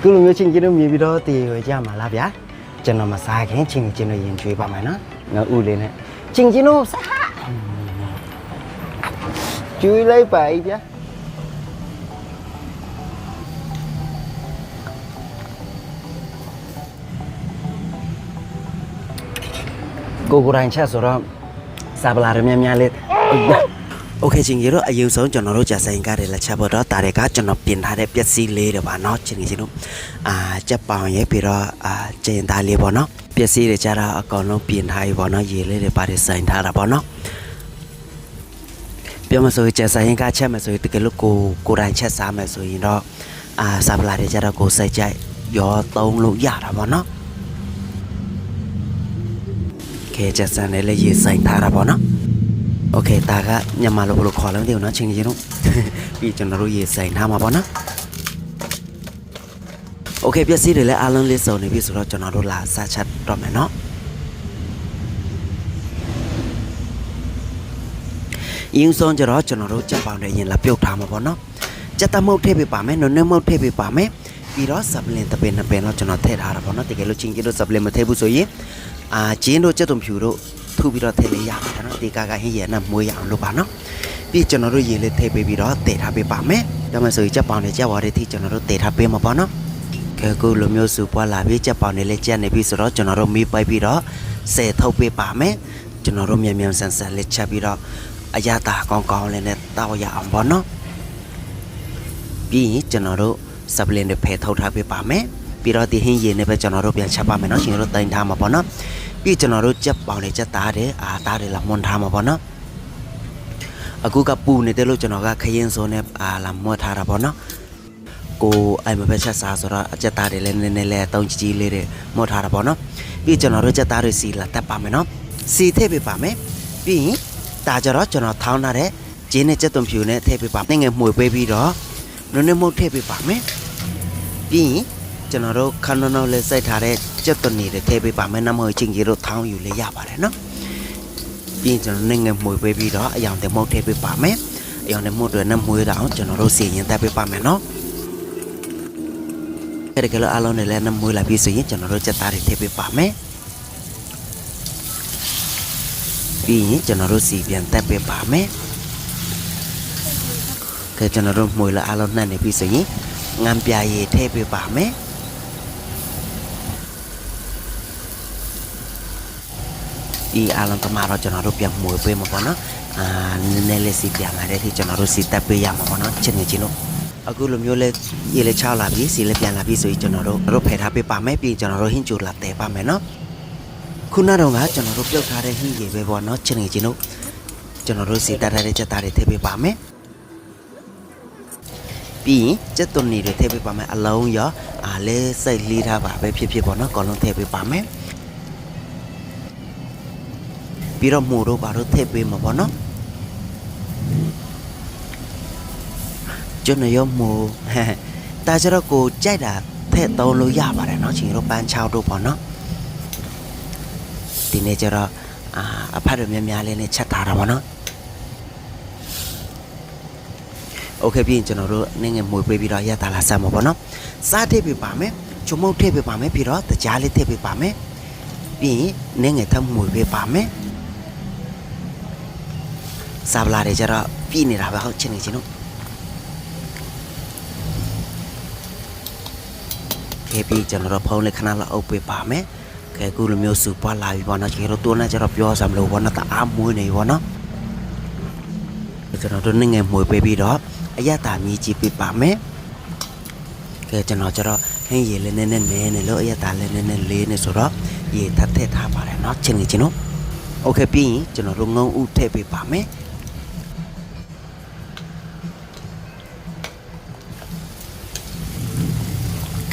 ခုလိုမျိုးချင်းချင်းတို့မြင်ပြီးတော့တည်ရွယ်ကြမှာလားဗျာကျွန်တော်မစားခင်ချင်းချင်းတို့ရင်ကျွေးပါမယ်နော်ငါဥလေးနဲ့ချင်းချင်းတို့စား โอเคချင်းကြီးတို့အယူဆုံးကျွန်တော်တို့ကြာဆိုင်ကားတွေလက်ချက်ဖို့တော့တာတွေကကျွန်တော်ပြင်ထားတဲ့ပျက်စီးလေးတွေပါเนาะချင်းကြီးတို့အာကြက်ပောင်ရဲ့ပြီးတော့အာကျင်သားလေးပေါ့เนาะပျက်စီးတွေကြတော့အကောင်လုံးပြင်ထားပြီပေါ့เนาะရေလေးတွေပါတယ်ဆိုင်ထားတာပေါ့เนาะပြောမဆိုကြာဆိုင်ကားချက်မဆိုတကယ်လို့ကိုကိုတိုင်းချက်စားမယ်ဆိုရင်တော့အာစားပလာတွေကြတော့ကိုစိတ်ကြိုက်ရောသုံးလို့ရတာပေါ့เนาะ ခဲချက်စံနဲ့လည်းရေဆိုင်ထားတာပေါ့နော် โอเคဒါကညမလိုဘလို့ခေါ်လဲမသိဘူးเนาะချင်းကြီးတို့ ပြီးကျွန်တော်တို့ရေဆိုင်ထားမှာပေါ့နော်โอเคပျက်စီးတွေလည်းအားလုံးလေးစုံနေပြီဆိုတော့ကျွန်တော်တို့လာစချက်တော့မယ်เนาะအင်းဆုံးကြတော့ကျွန်တော်တို့ကြက်ပေါင်တွေရင်လာပြုတ်ထားမှာပေါ့နော်ကြက်တမုတ်ထည့်ပေးပါမယ်နုံနုံမုတ်ထည့်ပေးပါမယ်ပြီးတော့ဆပ်လင်တပင်နှစ်ပင်တော့ကျွန်တော်ထည့်ထားတာပေါ့နော်တကယ်လို့ချင်းကြီးတို့ဆပ်လင်မထည့်ဘူးဆိုရင် အာဂျင်းတို့ကြက်သွန်ဖြူတို့ ထူပြီးတော့ထည့်လေးရပါတယ်နော်ဒီကကဟင်းရနဲ့မွေးရအောင်လုပ်ပါနော်ပြီးကျွန်တော်တို့ရေလေးထည့်ပေးပြီးတော့တည်ထားပေးပါမယ်ဒါမှဆိုရင်ကြက်ပေါင်နဲ့ကြက်ဝါတွေထိကျွန်တော်တို့တည်ထားပေးမှာပေါ့နော်ကဲအခုလိုမျိုးစုပွားလာပြီးကြက်ပေါင်တွေလည်းကြက်နေပြီဆိုတော့ကျွန်တော်တို့မီးပိုက်ပြီးတော့ဆယ်ထုတ်ပေးပါမယ်ကျွန်တော်တို့မြန်မြန်ဆန်ဆန်လေးချက်ပြီးတော့အရသာကောင်းကောင်းလေးနဲ့တောက်ရအောင်ပေါ့နော်ပြီးရင်ကျွန်တော်တို့ဆပ်လင်တွေဖယ်ထုတ်ထားပေးပါမယ်ပြီးတော့ဒီဟင်းရည်နဲ့ပဲကျွန်တော်တို့ပြန်ချက်ပါမယ်နော်ရှင်တို့တင်ထားမှာပေါ့နော် ပြီးကျွန်တော်တို့ကြက်ပေါင်တွေကြက်သားတယ်အာသားတယ်လာမွန်ထားမှာပေါ့နော်အခုကပူနေတယ်လို့ကျွန်တော်ကခရင်စိုးနဲ့အာလာမွတ်ထားတာပေါ့နော်ကိုအိမ်မပဲချက်စားဆိုတော့အကြက်သားတွေလည်းနည်းနည်းလေးတောင်းကြီးကြီးလေးတွေမွတ်ထားတာပေါ့နော်ပြီးကျွန်တော်တို့ကြက်သားတွေစီလာတက်ပါမယ်နော်စီထည့်ပေးပါမယ်ပြီးရင်ဒါကြတော့ကျွန်တော်ထောင်းထားတဲ့ဂျင်းနဲ့ကြက်သွန်ဖြူနဲ့ထည့်ပေးပါမယ်ငယ်မှွေပေးပြီးတော့နုံနဲ့မုတ်ထည့်ပေးပါမယ်ပြီးရင်ကျွန်တော်တို့ခန္ဓာနောက်လေးစိုက်ထားတဲ့ ကြက်သွန်နေတွေထည့်ပေးပါမယ်နမချင်းကြီးတို့ထောင်းယူလေးရပါတယ်နော်ပြီးရင်ကျွန်တော်နိုင်ငံမှွေပေးပြီးတော့အယောင်တမုတ်ထည့်ပေးပါမယ်အယောင်တမုတ်တွေနဲ့မှွေတော့ကျွန်တော်တို့စီရင်တက်ပေးပါမယ်နော်အဲ့ဒါကလည်းအလုံးနဲ့လည်းနမွေလာပြီးဆိုရင်ကျွန်တော်တို့ကြက်သားတွေထည့်ပေးပါမယ်ပြီးရင်ကျွန်တော်တို့စီပြန်တက်ပေးပါမယ်ကဲကျွန်တော်တို့မှွေလာအလုံးနှံ့နေပြီဆိုရင်ငံပြာရည်ထည့်ပေးပါမယ် ဒီအားလုံးတမတော့ကျွန်တော်တို့ပြန်မွေပေးမှာပေါ့နော်အာနည်းနည်းလေးစီပြန်လာတဲ့ဒီကျွန်တော်တို့စီတက်ပေးရမှာပေါ့နော်ချင်းနေချင်းတို့အခုလိုမျိုးလဲရေလဲချောက်လာပြီစီလဲပြန်လာပြီဆိုရင်ကျွန်တော်တို့တို့ဖယ်ထားပေးပါမယ်ပြီးရင်ကျွန်တော်တို့ဟင်းကြိုလာတဲပါမယ်နော်ခုနတော့ကကျွန်တော်တို့ပြုတ်ထားတဲ့ဟင်းရေပဲပေါ့နော်ချင်းနေချင်းတို့ကျွန်တော်တို့စီတက်ထားတဲ့ချက်သားတွေထည့်ပေးပါမယ်ပြီးရင်စက်သွန်နေတွေထည့်ပေးပါမယ်အလုံးရောအားလဲစိတ်လေးထားပါပဲဖြစ်ဖြစ်ပေါ့နော်အကောင်လုံးထည့်ပေးပါမယ် ပြီးတော့မှုတို့ဘာတို့ထည့်ပေးမှာပေါ့နော်ကျွန်တော်ရောမှုဟဲ့တာကြတော့ကိုကြိုက်တာထည့်သုံးလို့ရပါတယ်เนาะချင်းတို့ပန်းချောက်တို့ပေါ့နော်ဒီနေ့ကျတော့အာအဖတ်တို့များများလေးနဲ့ချက်ထားတာပေါ့နော်โอเคပြီးရင်ကျွန်တော်တို့နင်းငယ်မွေပေးပြီးတော့ရတာလာဆက်မှာပေါ့နော်စားထည့်ပေးပါမယ်ချုံမုတ်ထည့်ပေးပါမယ်ပြီးတော့တကြားလေးထည့်ပေးပါမယ်ပြီးရင်နင်းငယ်ထပ်မွေပေးပါမယ် စာပလာတွေကျတော့ပြည်နေတာပဲဟုတ်ချင်နေချင်းတို့ကဲပြီးကျွန်တော်တို့ဖုန်းလေးခဏလောက်အုပ်ပေးပါမယ်ကဲအခုလိုမျိုးစူပွားလာပြီပေါ့နော်ကျွန်တော်တို့နဲ့ကျတော့ပြောစမ်းလို့ပေါ့နော်တအားမွေးနေပြီပေါ့နော်ကျွန်တော်တို့နေငယ်မွေပေးပြီးတော့အရတာမြည်ကြည့်ပေးပါမယ်ကဲကျွန်တော်ကျတော့ဟင်းရေလေးနည်းနည်းနဲနေလို့အရတာလေးနည်းနည်းလေးနေဆိုတော့ရေထပ်ထည့်ထားပါတယ်เนาะချင်နေချင်းတို့โอเคပြီးရင်ကျွန်တော်တို့ငုံဥထည့်ပေးပါမယ်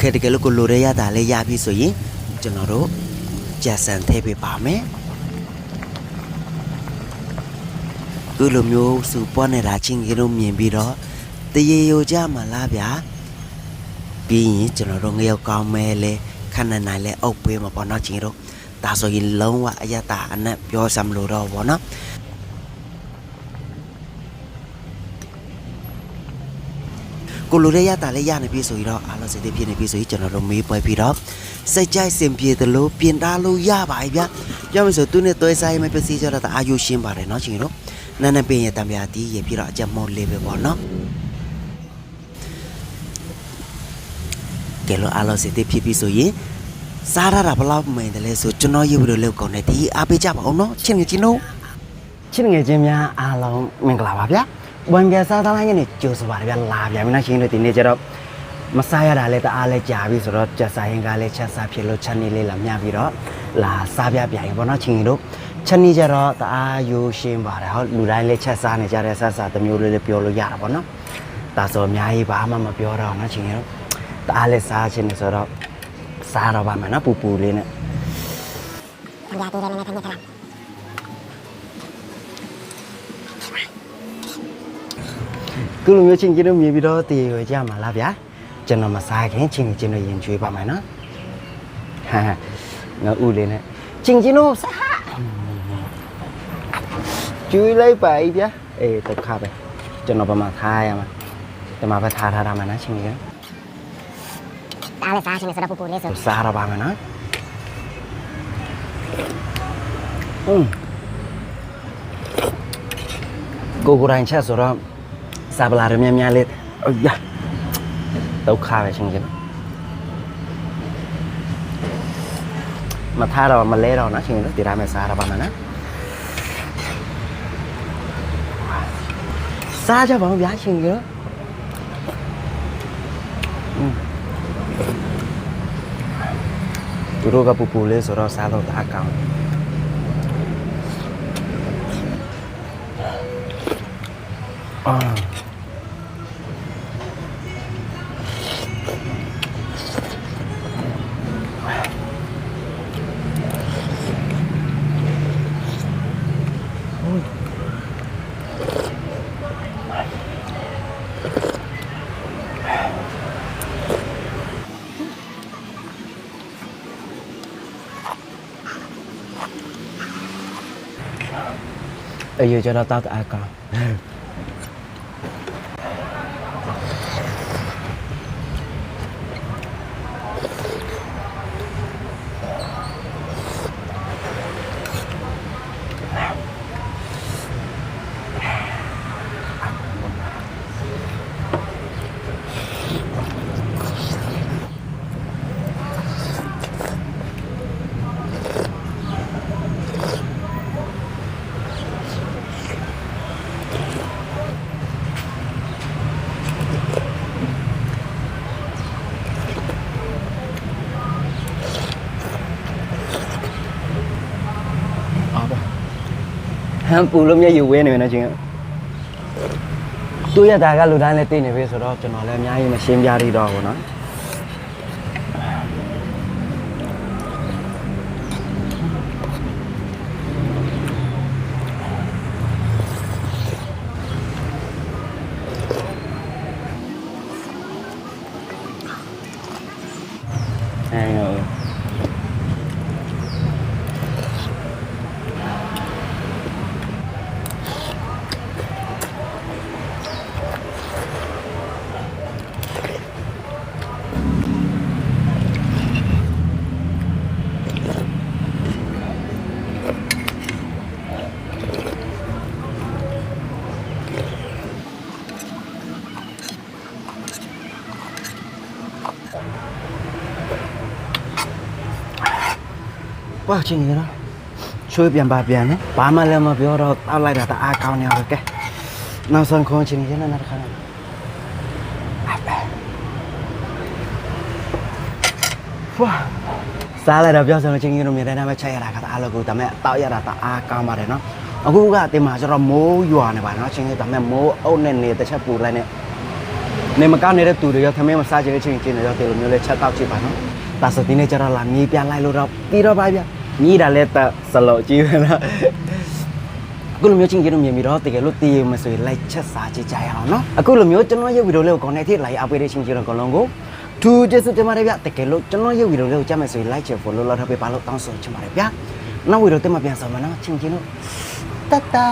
ခဲတကယ်လို့ကိုလိုရရတာလည်းရပြီဆိုရင်ကျွန်တော်တို့ကြက်ဆန်ထည့်ပေးပါမယ်ခုလိုမျိုးစူပွားနေတာချင်းကြီးတို့မြင်ပြီးတော့တရေယိုကြမှာလားဗျာပြီးရင်ကျွန်တော်တို့ငရောက်ကောင်းမဲလဲခဏနိုင်လဲအုပ်ပေးမှာပေါ့နော်ချင်းတို့ဒါဆိုရင်လုံးဝအရတာအနက်ပြောစမ်းလို့တော့ပေါ့နော် ကိုလိုတဲ့ရတာလေးရနေပြီဆိုရင်တော့အားလုံးစိတ်သေးဖြစ်နေပြီဆိုရင်ကျွန်တော်တို့မေးပွဲပြီးတော့စိတ်ကြိုက်စင်ပြေတယ်လို့ပြင်ထားလို့ရပါပြီဗျာပြောမယ်ဆိုသူနဲ့တွဲဆိုင်မပစ္စည်းကြတော့အာယူရှင်းပါတယ်เนาะချင်းတို့နန်းနပင်ရဲ့တံပြာတီးရပြီးတော့အကြက်မောလေးပဲပေါ့နော်ကဲလို့အားလုံးစိတ်သေးဖြစ်ပြီဆိုရင်စားရတာဘယ်လောက်မှန်တယ်လဲဆိုကျွန်တော်ရုပ်ပြီးတော့လောက်ကောင်းတယ်ဒီအားပေးကြပါအောင်เนาะချင်းချင်းတို့ ချစ်ငယ်ချင်းများအားလုံးမင်္ဂလာပါဗျာ။ ဝန်ပြစားသားလိုင်းကနေကြိုဆိုပါရဗျာလာဗျာမင်းရှင်တို့ဒီနေ့ကျတော့မစားရတာလည်းတအားလဲကြာပြီဆိုတော့ကြက်စားရင်ကလည်းချက်စားဖြစ်လို့ချက်နေလေးလာမျှပြီးတော့လာစားပြပြရင်ပေါ့နော်ချင်းတို့ချက်နေကြတော့တအားရိုးရှင်းပါတယ်ဟောလူတိုင်းလည်းချက်စားနေကြတဲ့ဆက်စားတစ်မျိုးလေးလည်းပြောလို့ရတာပေါ့နော်။ဒါဆိုအများကြီးဘာမှမပြောတော့နော်ချင်းတို့တအားလည်းစားချင်းနေဆိုတော့စားတော့ပါမယ်နော်ပူပူလေးနဲ့ Ya tiene nene kanya kala. ခု လိုမျိုးချင်းချင်းတို့မြင်ပြီးတော့တည်ရွယ်ကြမှာလားဗျာကျွန်တော်မစားခင်ချင်းချင်းတို့ရင်ကျွေးပါမယ်နော်ဟာငါဥလေးနဲ့ချင်းချင်းတို့စားကျွေးလိုက်ပါဤဗျာအေးတော့ခါပဲကျွန်တော်ဘာမှထားရမှာဒီမှာပဲထားထားတာမှနော်ချင်းချင်း Dale sa sini sudah pupul lesu. စားရပါမယ်နော်อืมကိုကိုတိုင်းချက်ဆိုတော့ စားပလာရမြများလေးအော်ရတော့ခါပဲချင်းချင်းမထားတော့မလဲတော့နော်ချင်းချင်းဒီတိုင်းပဲစားရပါမယ်နော်စားကြပါဦးဗျာချင်းချင်းอืม သူတို့ကပူပူလေးဆိုတော့စားတော့တအားကောင်းအာအယူကျတော့တောက်တအားကောင်းအော်ပါဟမ် ပူလို့မျက်ရည်ဝဲနေမယ်နော်ချင်းသူရတာကလူတိုင်းလည်းသိနေပြီဆိုတော့ကျွန်တော်လည်းအများကြီးမရှင်းပြရတော့ဘူးနော်အဲနော်။ ဝါချင်းရနော်။ချွေးပြန်ပါပြန်နော်။ဘာမှလည်းမပြောတော့တောက်လိုက်တာတအားကောင်းနေအောင်ကဲ။နောက်ဆုံးခွန်ချင်းရနော်နောက်တစ်ခါနော်။ဝါစားလိုက်တော့ပြောစမ်းချင်းရနော်မြေတိုင်းမှာချက်ရတာကတအားလို့ကိုဒါမဲ့တောက်ရတာတအားကောင်းပါတယ်နော်။အခုကတင်မှာကျတော့မိုးရွာနေပါနော်ချင်းရဒါမဲ့မိုးအုပ်နဲ့နေတစ်ချက်ပူလိုက်နဲ့နေမကောင်းနေတဲ့သူတွေရောသမင်းမစားချင်တဲ့ချင်းချင်းတွေရောဒီလိုမျိုးလေးချက်တောက်ကြည့်ပါနော်။ ဒါဆိုဒီနေ့ကျတော့လာမြေးပြန်လိုက်လို့တော့ပြီးတော့ပါဗျ။ညီးတာလည်းတစလို့ကြည့်ပဲလား။အခုလိုမျိုးချင်းချင်းတို့မြင်ပြီးတော့တကယ်လို့တည်ရမဆိုရင်လိုက်ချက်စားကြည့်ကြရအောင်နော်။အခုလိုမျိုးကျွန်တော်ရုပ်ဗီဒီယိုလေးကို connect ထိလိုက်အပေးတဲ့ချင်းချင်းတို့အကုန်လုံးကိုထူးကျေးဇူးတင်ပါတယ်ဗျ။တကယ်လို့ကျွန်တော်ရုပ်ဗီဒီယိုလေးကိုကြည့်မယ်ဆိုရင် like ချယ် follow လုပ်ထားပေးပါလို့တောင်းဆိုချင်ပါတယ်ဗျ။နောက်ဗီဒီယိုတင်မပြန်ဆောင်မနော်ချင်းချင်းတို့တတ်တာ